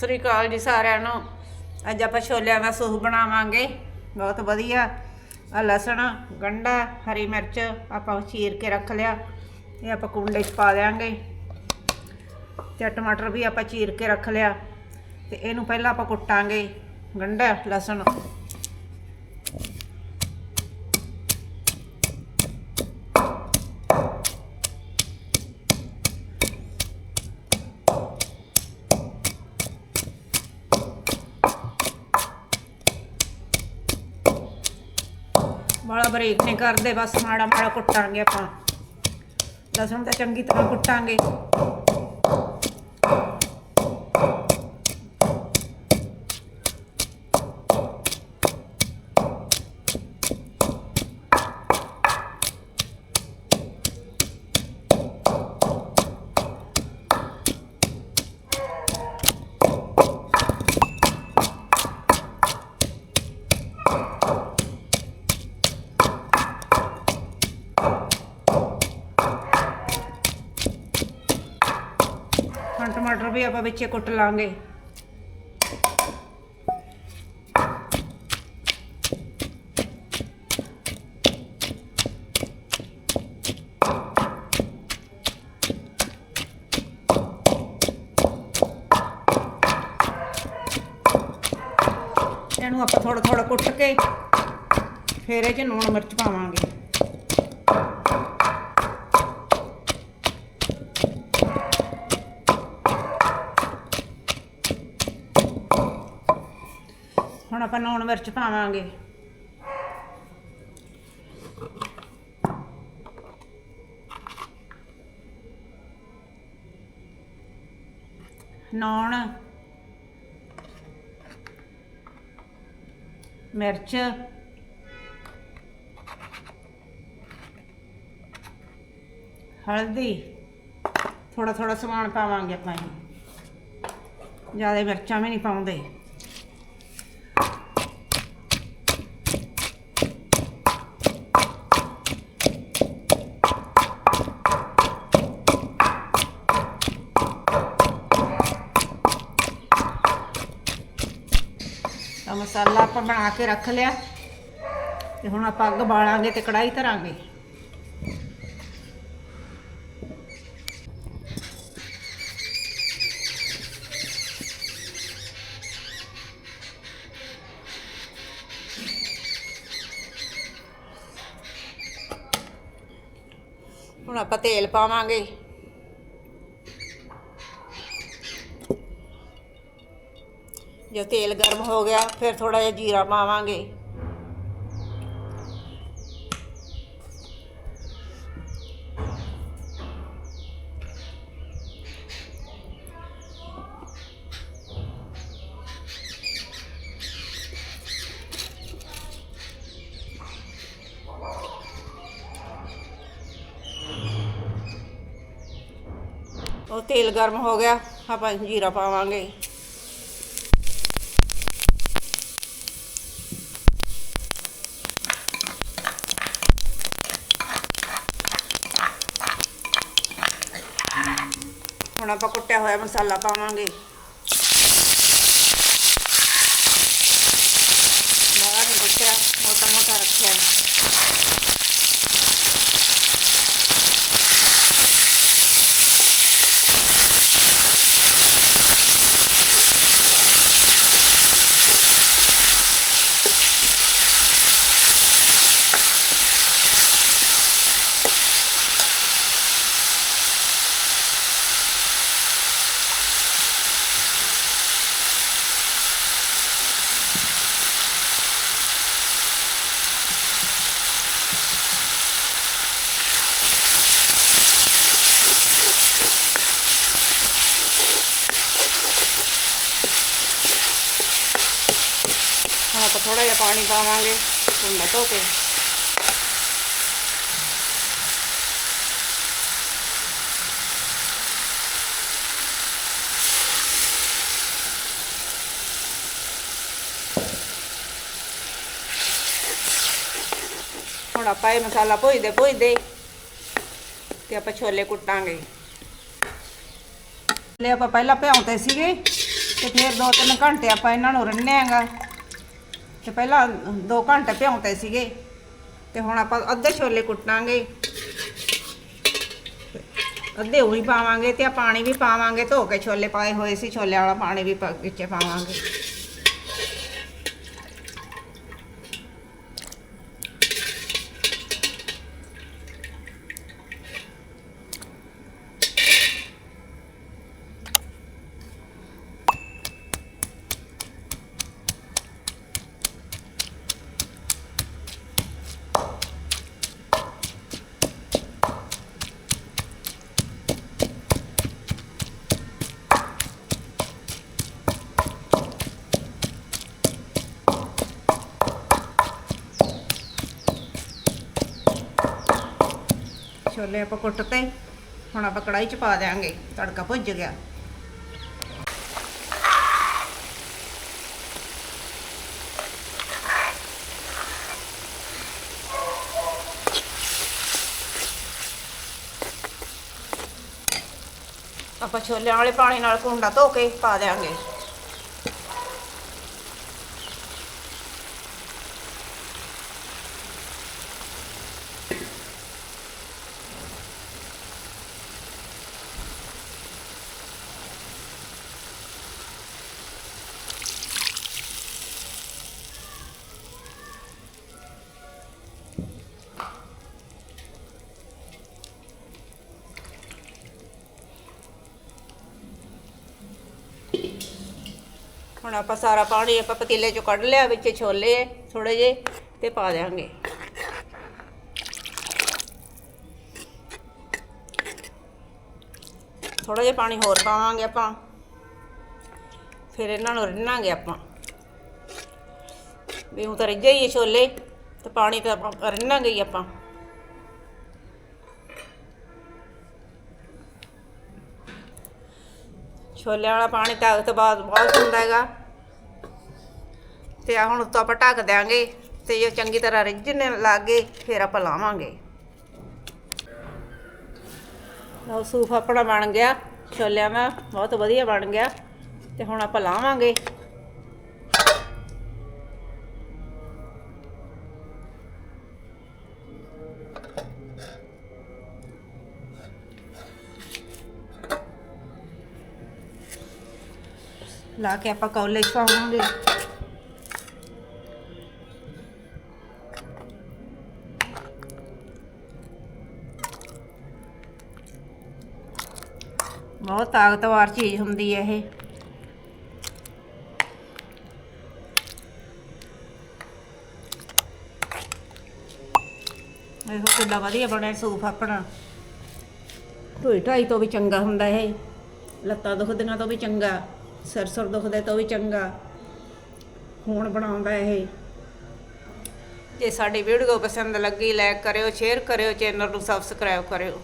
ਸਤਿ ਸ੍ਰੀ ਅਕਾਲ ਜੀ ਸਾਰਿਆਂ ਨੂੰ। ਅੱਜ ਆਪਾਂ ਛੋਲਿਆਂ ਦਾ ਸੂਪ ਬਣਾਵਾਂਗੇ। ਬਹੁਤ ਵਧੀਆ। ਆ ਲਸਣ ਗੰਢਾ ਹਰੀ ਮਿਰਚ ਆਪਾਂ ਚੀਰ ਕੇ ਰੱਖ ਲਿਆ। ਇਹ ਆਪਾਂ ਕੁੰਡੇ 'ਚ ਪਾ ਦਿਆਂਗੇ। ਤੇ ਟਮਾਟਰ ਵੀ ਆਪਾਂ ਚੀਰ ਕੇ ਰੱਖ ਲਿਆ। ਤੇ ਇਹਨੂੰ ਪਹਿਲਾਂ ਆਪਾਂ ਕੁੱਟਾਂਗੇ। ਗੰਢਾ ਲਸਣ ਬੜਾ ਬਰੀਕ ਨਹੀਂ ਕਰਦੇ ਬਸ ਮਾੜਾ ਮਾੜਾ ਕੁੱਟਾਂਗੇ ਆਪਾਂ। ਲਸਣ ਤਾਂ ਚੰਗੀ ਤਰ੍ਹਾਂ ਕੁੱਟਾਂਗੇ। ਹੁਣ ਟਮਾਟਰ ਵੀ ਆਪਾਂ ਵਿੱਚੇ ਕੁੱਟ ਲਾਂਗੇ। ਇਹਨੂੰ ਆਪਾਂ ਥੋੜਾ ਥੋੜਾ ਕੁੱਟ ਕੇ ਫਿਰ ਇਹ 'ਚ ਲੂਣ ਮਿਰਚ ਪਾਵਾਂਗੇ। ਹੁਣ ਆਪਾਂ ਲੂਣ ਮਿਰਚ ਪਾਵਾਂਗੇ। ਨੌਣ ਮਿਰਚ, ਹਲਦੀ ਥੋੜਾ ਥੋੜਾ ਸਮਾਨ ਪਾਵਾਂਗੇ ਆਪਾਂ ਇਹ। ਜ਼ਿਆਦਾ ਮਿਰਚਾਂ ਵੀ ਨਹੀਂ ਪਾਉਂਦੇ ਤਾਂ ਮਸਾਲਾ ਆਪਾਂ ਬਣਾ ਕੇ ਰੱਖ ਲਿਆ। ਤੇ ਹੁਣ ਆਪਾਂ ਅੱਗ ਬਾਲਾਂਗੇ ਤੇ ਕੜਾਈ ਧਰਾਂਗੇ। ਹੁਣ ਆਪਾਂ ਤੇਲ ਪਾਵਾਂਗੇ। ਜਦ ਤੇਲ ਗਰਮ ਹੋ ਗਿਆ, ਫਿਰ ਥੋੜਾ ਜਿਹਾ ਜੀਰਾ ਪਾਵਾਂਗੇ। ਉਹ ਤੇਲ ਗਰਮ ਹੋ ਗਿਆ, ਆਪਾਂ ਜੀਰਾ ਪਾਵਾਂਗੇ। ਹੁਣ ਆਪਾਂ ਕੁੱਟਿਆ ਹੋਇਆ ਮਸਾਲਾ ਪਾਵਾਂਗੇ। ਬਾਹਰ ਨਹੀਂ ਕੁੱਟਿਆ ਮੋਟਾ ਮੋਟਾ ਰੱਖਿਆ। ਆਪਾਂ ਥੋੜਾ ਜਿਹਾ ਪਾਣੀ ਪਾਵਾਂਗੇ ਕੁੰਡਾ ਧੋ ਕੇ। ਹੁਣ ਆਪਾਂ ਇਹ ਮਸਾਲਾ ਭੁਜਦੇ ਭੁਜਦੇ ਤੇ ਆਪਾਂ ਛੋਲੇ ਕੁੱਟਾਂਗੇ। ਲੈ ਆਪਾਂ ਪਹਿਲਾਂ ਭਿਉਂਤੇ ਸੀਗੇ ਤੇ ਫਿਰ 2-3 ਘੰਟੇ ਆਪਾਂ ਇਹਨਾਂ ਨੂੰ ਰੰਨਿਆਂਗਾ ਤੇ ਪਹਿਲਾਂ 2 ਘੰਟੇ ਭਿਉਂਤੇ ਸੀਗੇ ਤੇ ਹੁਣ ਆਪਾਂ ਅੱਧੇ ਛੋਲੇ ਕੁੱਟਾਂਗੇ। ਅੱਧੇ ਉਹੀ ਪਾਵਾਂਗੇ ਤੇ ਆ ਪਾਣੀ ਵੀ ਪਾਵਾਂਗੇ, ਧੋ ਕੇ ਛੋਲੇ ਪਾਏ ਹੋਏ ਸੀ ਛੋਲੇ ਵਾਲਾ ਪਾਣੀ ਵੀ ਵਿੱਚ ਪਾਵਾਂਗੇ। ਛੋਲੇ ਆਪਾਂ ਕੁੱਟਤੇ ਹੁਣ ਆਪਾਂ ਕੜਾਈ ਚ ਪਾ ਦਿਆਂਗੇ, ਤੜਕਾ ਭੁੱਜ ਗਿਆ। ਆਪਾਂ ਛੋਲਿਆਂ ਵਾਲੇ ਪਾਣੀ ਨਾਲ ਕੁੰਡਾ ਧੋ ਕੇ ਪਾ ਦਿਆਂਗੇ। ਹੁਣ ਆਪਾਂ ਸਾਰਾ ਪਾਣੀ ਆਪਾਂ ਪਤੀਲੇ ਚੋਂ ਕੱਢ ਲਿਆ, ਵਿੱਚ ਛੋਲੇ ਥੋੜੇ ਜੇ ਤੇ ਪਾ ਦਿਆਂਗੇ। ਥੋੜਾ ਜਿਹਾ ਪਾਣੀ ਹੋਰ ਪਾਵਾਂਗੇ ਆਪਾਂ। ਫਿਰ ਇਹਨਾਂ ਨੂੰ ਰਿੰਨਾਂਗੇ ਆਪਾਂ। ਵੀ ਉਹ ਤਾਂ ਰਿੱਝੇ ਹੀ ਆ ਛੋਲੇ, ਤੇ ਪਾਣੀ ਤਾਂ ਆਪਾਂ ਰਿੰਨਾਂਗੇ ਹੀ ਆਪਾਂ। ਛੋਲਿਆਂ ਵਾਲਾ ਪਾਣੀ ਤਾਂ ਉਸ ਤੋਂ ਬਾਅਦ ਬਹੁਤ ਹੁੰਦਾ ਹੈਗਾ। ਤੇ ਆ ਹੁਣ ਉੱਤੋਂ ਆਪਾਂ ਢੱਕ ਦਿਆਂਗੇ ਤੇ ਜੇ ਚੰਗੀ ਤਰ੍ਹਾਂ ਰਿੱਝਣ ਲੱਗੇ, ਫਿਰ ਆਪਾਂ ਲਾਵਾਂਗੇ। ਲਓ ਸੂਪ ਆਪਣਾ ਬਣ ਗਿਆ, ਛੋਲਿਆਂ ਦਾ ਬਹੁਤ ਵਧੀਆ ਬਣ ਗਿਆ, ਤੇ ਹੁਣ ਆਪਾਂ ਲਾਵਾਂਗੇ। ਲਾ ਕੇ ਆਪਾਂ ਕੌਲੇ 'ਚ ਪਾਵਾਂਗੇ। ਬਹੁਤ ਤਾਕਤਵਰ ਚੀਜ਼ ਹੁੰਦੀ ਹੈ ਇਹ। ਇਹੋ ਕਿੱਡਾ ਵਧੀਆ ਬਣਿਆ ਸੂਪ ਆਪਣਾ। ਢੋਈ ਢਾਈ ਤੋਂ ਵੀ ਚੰਗਾ ਹੁੰਦਾ ਇਹ। ਲੱਤਾਂ ਦੁਖਦੀਆਂ ਤੋਂ ਵੀ ਚੰਗਾ, ਸਿਰ ਸੁਰ ਦੁਖਦੇ ਤੋਂ ਵੀ ਚੰਗਾ। ਖੂਨ ਬਣਾਉਂਦਾ ਇਹ। ਜੇ ਸਾਡੀ ਵੀਡੀਓ ਪਸੰਦ ਲੱਗੀ ਲਾਈਕ ਕਰਿਓ ਸ਼ੇਅਰ ਕਰਿਓ ਚੈਨਲ ਨੂੰ ਸਬਸਕ੍ਰਾਈਬ ਕਰਿਓ।